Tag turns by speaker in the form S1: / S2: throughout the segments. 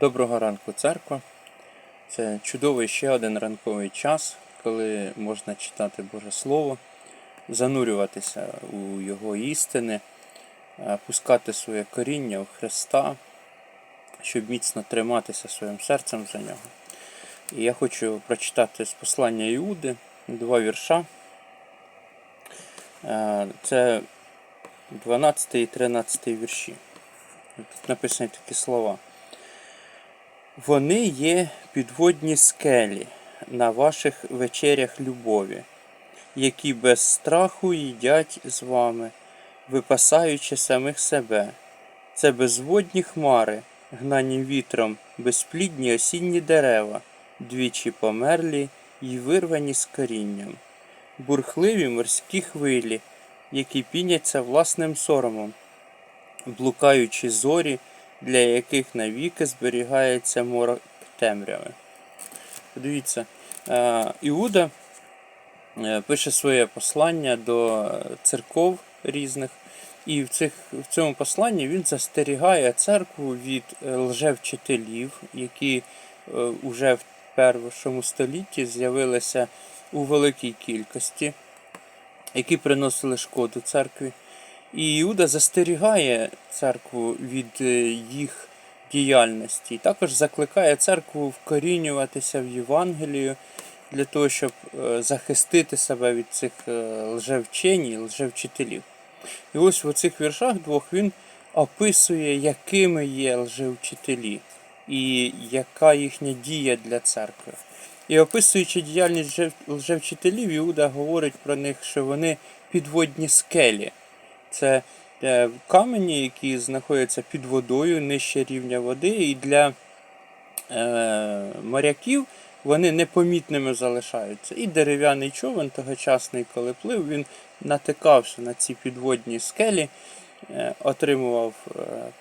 S1: Доброго ранку, церква. Це чудовий ще один ранковий час, коли можна читати Боже Слово, занурюватися у Його істини, е, пускати своє коріння у Христа, щоб міцно триматися своїм серцем за нього. І я хочу прочитати з послання Іуди два вірша. Е, Це 12 і 13 вірші. Тут написані такі слова. Вони є підводні скелі на ваших вечерях любові, які без страху їдять з вами, випасаючи самих себе. Це безводні хмари, гнані вітром, безплідні осінні дерева, двічі померлі й вирвані з корінням, бурхливі морські хвилі, які піняться власним соромом, блукаючі зорі, для яких навіки зберігається морок темряви. Подивіться, е, Іуда е, пише своє послання до церков різних, і в, цих, в цьому посланні він застерігає церкву від е, лжевчителів, які вже в першому столітті з'явилися у великій кількості, які приносили шкоду церкві. І Іуда застерігає церкву від е, їх діяльності. Також закликає церкву вкорінюватися в Євангелію для того, щоб е, захистити себе від цих е, лжевчень і лжевчителів. І ось в цих віршах двох він описує, якими є лжевчителі і яка їхня дія для церкви. І описуючи діяльність лжевчителів, Іуда говорить про них, що вони підводні скелі. Це е, камені, які знаходяться під водою нижче рівня води, і для е, моряків вони непомітними залишаються. І дерев'яний човен тогочасний, коли плив, він натикався на ці підводні скелі, е, отримував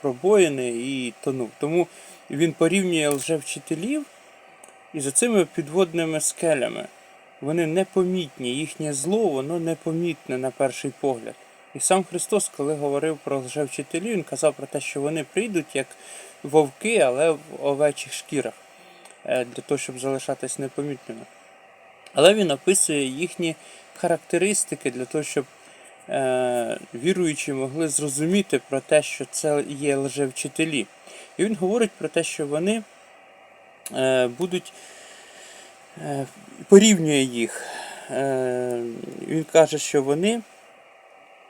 S1: пробоїни і тонув. Тому він порівнює лжевчителів із оцими підводними скелями. Вони непомітні, їхнє зло, воно непомітне на перший погляд. І сам Христос, коли говорив про лжевчителів, він казав про те, що вони прийдуть як вовки, але в овечих шкірах, е, для того, щоб залишатись непомітними. Але він описує їхні характеристики для того, щоб е, віруючі могли зрозуміти про те, що це є лжевчителі. І він говорить про те, що вони е, будуть е, порівнює їх. Е, він каже, що вони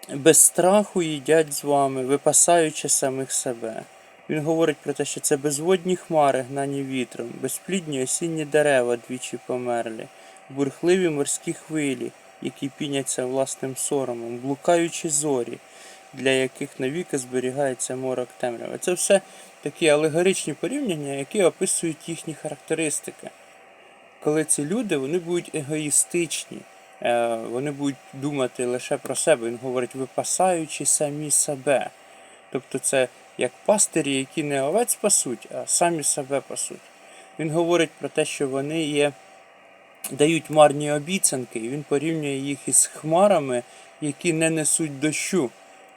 S1: без страху їдять з вами, випасаючи самих себе. Він говорить про те, що це безводні хмари, гнані вітром, безплідні осінні дерева двічі померлі, бурхливі морські хвилі, які піняться власним соромом, блукаючі зорі, для яких навіки зберігається морок темряви. Це все такі алегоричні порівняння, які описують їхні характеристики. Коли ці люди вони будуть егоїстичні, вони будуть думати лише про себе. Він говорить, випасаючи самі себе. Тобто це як пастирі, які не овець пасуть, а самі себе пасуть. Він говорить про те, що вони є, дають марні обіцянки, і він порівнює їх із хмарами, які не несуть дощу.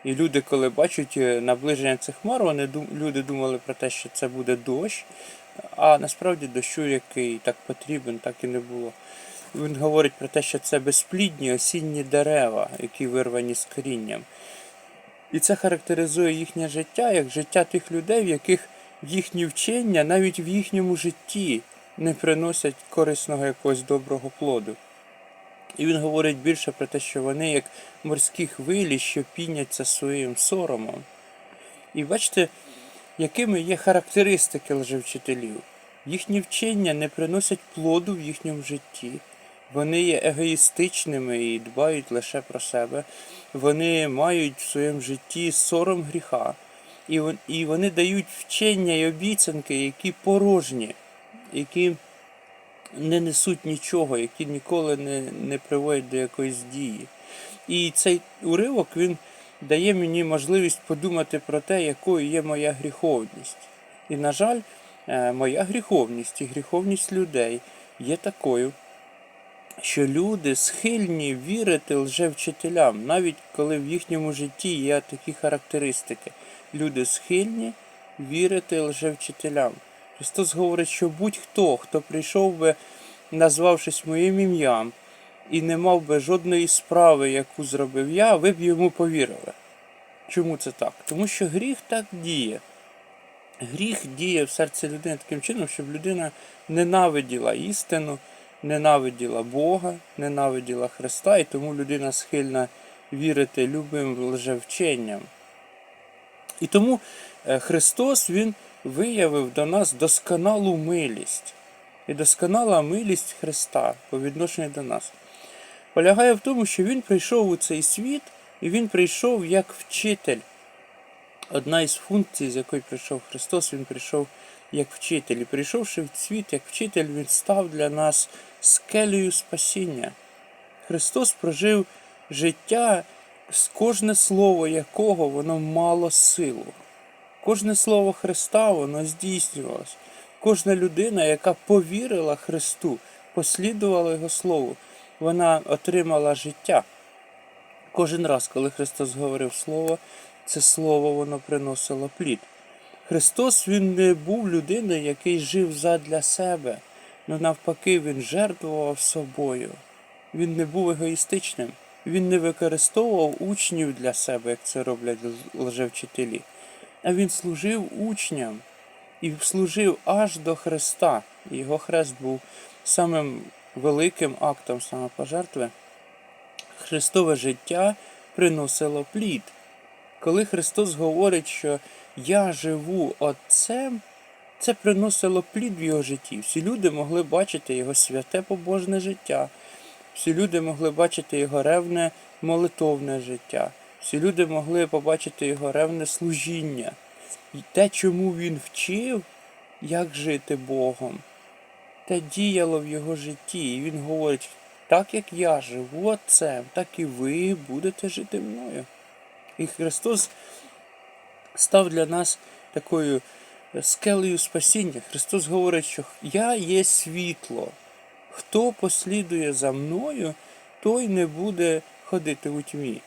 S1: І люди, коли бачать е, наближення цих хмар, вони люди думали про те, що це буде дощ, а насправді дощу, який так потрібен, так і не було. Він говорить про те, що це безплідні осінні дерева, які вирвані з корінням. І це характеризує їхнє життя як життя тих людей, в яких їхні вчення навіть в їхньому житті не приносять корисного якогось доброго плоду. І він говорить більше про те, що вони як морські хвилі, що піняться своїм соромом. І бачите, якими є характеристики лжевчителів. Їхні вчення не приносять плоду в їхньому житті. Вони є егоїстичними і дбають лише про себе. Вони мають в своєму житті сором гріха. І вони дають вчення і обіцянки, які порожні, які не несуть нічого, які ніколи не, не приводять до якоїсь дії. І цей уривок він дає мені можливість подумати про те, якою є моя гріховність. І, на жаль, е, моя гріховність і гріховність людей є такою, що люди схильні вірити лжевчителям, навіть коли в їхньому житті є такі характеристики. Люди схильні вірити лжевчителям, Христос говорить, що будь-хто, хто прийшов би, назвавшись моїм ім'ям, і не мав би жодної справи, яку зробив я, ви б йому повірили. Чому це так? Тому що гріх так діє. Гріх діє в серці людини таким чином, щоб людина ненавиділа істину, ненавиділа Бога, ненавиділа Христа, і тому людина схильна вірити любим лжевченням. І тому е, Христос Він виявив до нас досконалу милість. І досконала милість Христа по відношенню до нас полягає в тому, що Він прийшов у цей світ, і Він прийшов як вчитель. Одна із функцій, з якої прийшов Христос, Він прийшов як вчитель. І прийшовши в світ як вчитель, Він став для нас скелею спасіння. Христос прожив життя, з кожне слово якого воно мало силу. Кожне слово Христа воно здійснювалось. Кожна людина, яка повірила Христу, послідувала Його Слову, вона отримала життя. Кожен раз, коли Христос говорив Слово, це Слово воно приносило плід. Христос Він не був людиною, який жив задля себе, але навпаки, Він жертвував собою. Він не був егоїстичним. Він не використовував учнів для себе, як це роблять лжевчителі, а він служив учням і служив аж до Христа. Його хрест був самим великим актом самопожертви. Христове життя приносило плід. Коли Христос говорить, що я живу Отцем, це приносило плід в його житті. Всі люди могли бачити його святе побожне життя. Всі люди могли бачити його ревне молитовне життя. Всі люди могли побачити його ревне служіння. І те, чому він вчив, як жити Богом, те діяло в його житті. І він говорить, так як я живу Отцем, так і ви будете жити мною. І Христос став для нас такою скелею спасіння. Христос говорить, що я є світло. Хто послідує за мною, той не буде ходити у тьмі.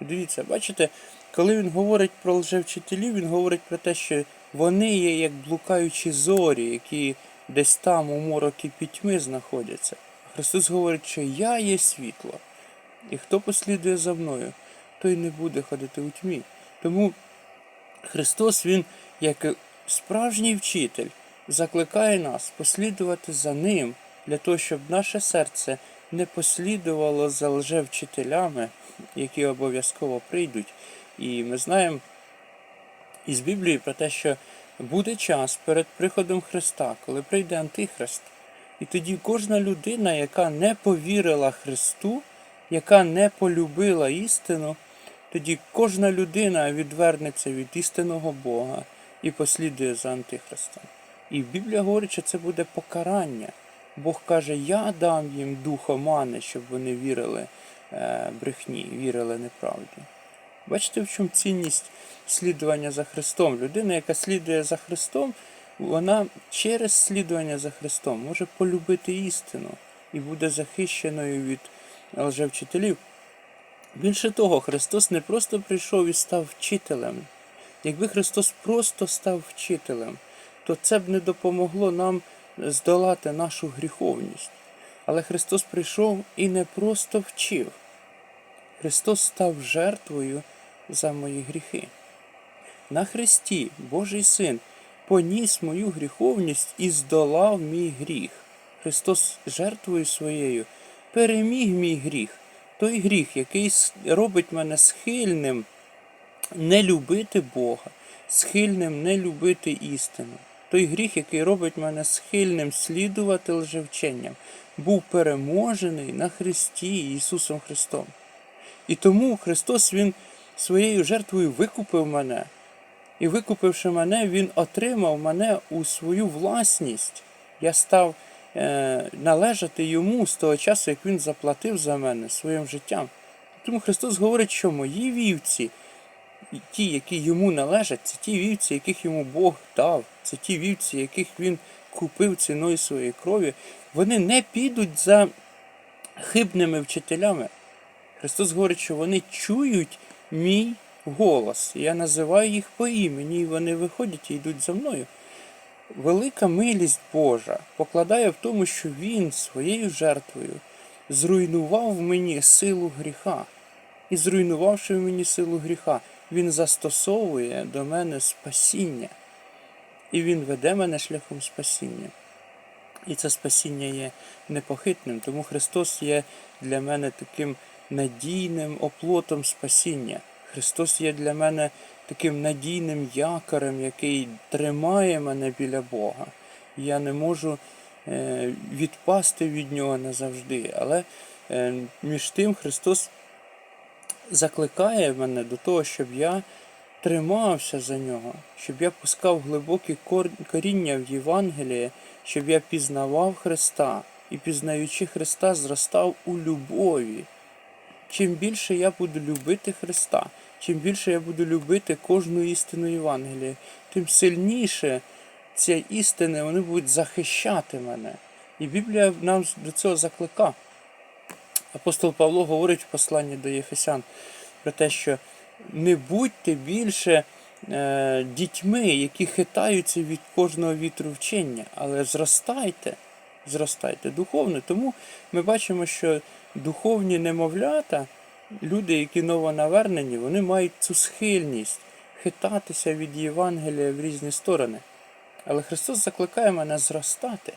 S1: Дивіться, бачите, коли він говорить про лжевчителів, він говорить про те, що вони є як блукаючі зорі, які десь там у морокі пітьми знаходяться. Христос говорить, що я є світло, і хто послідує за мною, той не буде ходити у тьмі. Тому Христос, Він, як справжній вчитель, закликає нас послідувати за Ним для того, щоб наше серце не послідувало за лжевчителями, які обов'язково прийдуть. І ми знаємо із Біблії про те, що буде час перед приходом Христа, коли прийде Антихрист. І тоді кожна людина, яка не повірила Христу, яка не полюбила істину, тоді кожна людина відвернеться від істинного Бога і послідує за Антихристом. І Біблія говорить, що це буде покарання. Бог каже, я дам їм духа мани, щоб вони вірили е, брехні, вірили неправді. Бачите, в чому цінність слідування за Христом? Людина, яка слідує за Христом, вона через слідування за Христом може полюбити істину і буде захищеною від лжевчителів. Більше того, Христос не просто прийшов і став вчителем. Якби Христос просто став вчителем, то це б не допомогло нам здолати нашу гріховність. Але Христос прийшов і не просто вчив. Христос став жертвою за мої гріхи. На Христі Божий Син поніс мою гріховність і здолав мій гріх. Христос жертвою своєю переміг мій гріх, той гріх, який робить мене схильним не любити Бога, схильним не любити істину. Той гріх, який робить мене схильним слідувати лжевченням, був переможений на Христі Ісусом Христом. І тому Христос Він своєю жертвою викупив мене. І викупивши мене, Він отримав мене у свою власність. Я став е, належати йому з того часу, як він заплатив за мене своїм життям. Тому Христос говорить, що мої вівці, ті, які йому належать, це ті вівці, яких йому Бог дав, це ті вівці, яких він купив ціною своєї крові, вони не підуть за хибними вчителями. Христос говорить, що вони чують мій голос. Я називаю їх по імені, і вони виходять і йдуть за мною. велика милість Божа покладає в тому, що Він своєю жертвою зруйнував в мені силу гріха. І зруйнувавши в мені силу гріха, Він застосовує до мене спасіння. І Він веде мене шляхом спасіння. І це спасіння є непохитним, тому Христос є для мене таким надійним оплотом спасіння. Христос є для мене таким надійним якорем, який тримає мене біля Бога. Я не можу е, відпасти від нього назавжди. Але е, між тим Христос закликає мене до того, щоб я тримався за нього, щоб я пускав глибокі коріння в Євангеліє, щоб я пізнавав Христа і, пізнаючи Христа, зростав у любові. Чим більше я буду любити Христа, чим більше я буду любити кожну істину Євангелія, тим сильніше ці істини вони будуть захищати мене. І Біблія нам до цього закликає. Апостол Павло говорить в посланні до Єфесян про те, що не будьте більше е, дітьми, які хитаються від кожного вітру вчення, але зростайте, зростайте духовно. Тому ми бачимо, що духовні немовлята, люди, які новонавернені, вони мають цю схильність хитатися від Євангелія в різні сторони. Але Христос закликає мене зростати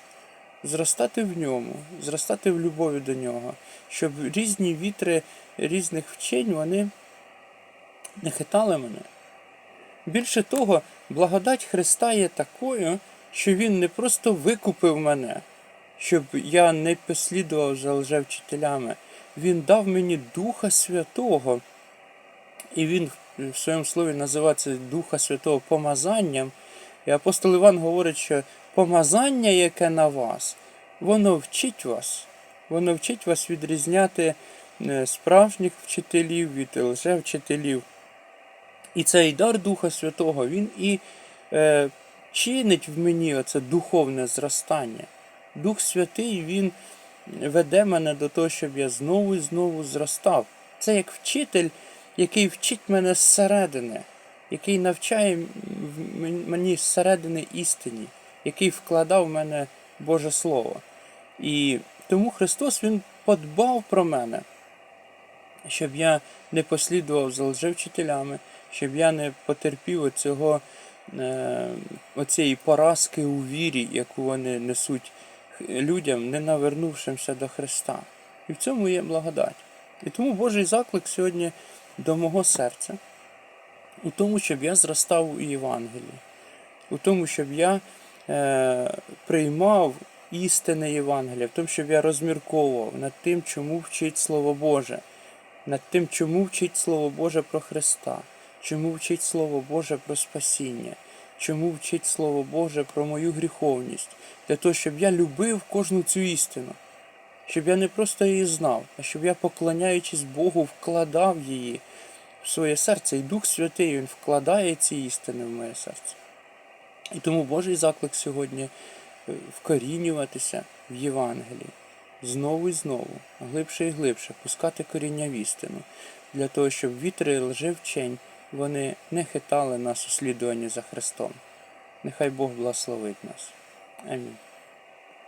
S1: зростати в ньому, зростати в любові до нього, щоб різні вітри різних вчень вони не хитали мене. Більше того, благодать Христа є такою, що Він не просто викупив мене, щоб я не послідував за лжевчителями. Він дав мені Духа Святого, і він в своєму слові називає це Духа Святого помазанням. І апостол Іван говорить, що помазання, яке на вас, воно вчить вас. Воно вчить вас відрізняти е, справжніх вчителів від лжевчителів. І цей дар Духа Святого, він і е, чинить в мені оце духовне зростання. Дух Святий, він веде мене до того, щоб я знову і знову зростав. Це як вчитель, який вчить мене зсередини, який навчає мені зсередини істині, який вкладав в мене Боже Слово. І тому Христос Він подбав про мене, щоб я не послідував за лжевчителями, щоб я не потерпів оцього, е, оцієї поразки у вірі, яку вони несуть людям, не навернувшимся до Христа. І в цьому є благодать. І тому Божий заклик сьогодні до мого серця, у тому, щоб я зростав у Євангелії, у тому, щоб я приймав істини Євангелія, в тому, щоб я розмірковував над тим, чому вчить Слово Боже, над тим, чому вчить Слово Боже про Христа, чому вчить Слово Боже про спасіння, чому вчить Слово Боже про мою гріховність, для того, щоб я любив кожну цю істину, щоб я не просто її знав, а щоб я, поклоняючись Богу, вкладав її в своє серце. І Дух Святий Він вкладає ці істини в моє серце. І тому Божий заклик сьогодні е, вкорінюватися в Євангелії знову і знову, глибше і глибше, пускати коріння в істину, для того, щоб вітри лжевчень вони не хитали нас у слідуванні за Христом. Нехай Бог благословить нас. Амінь.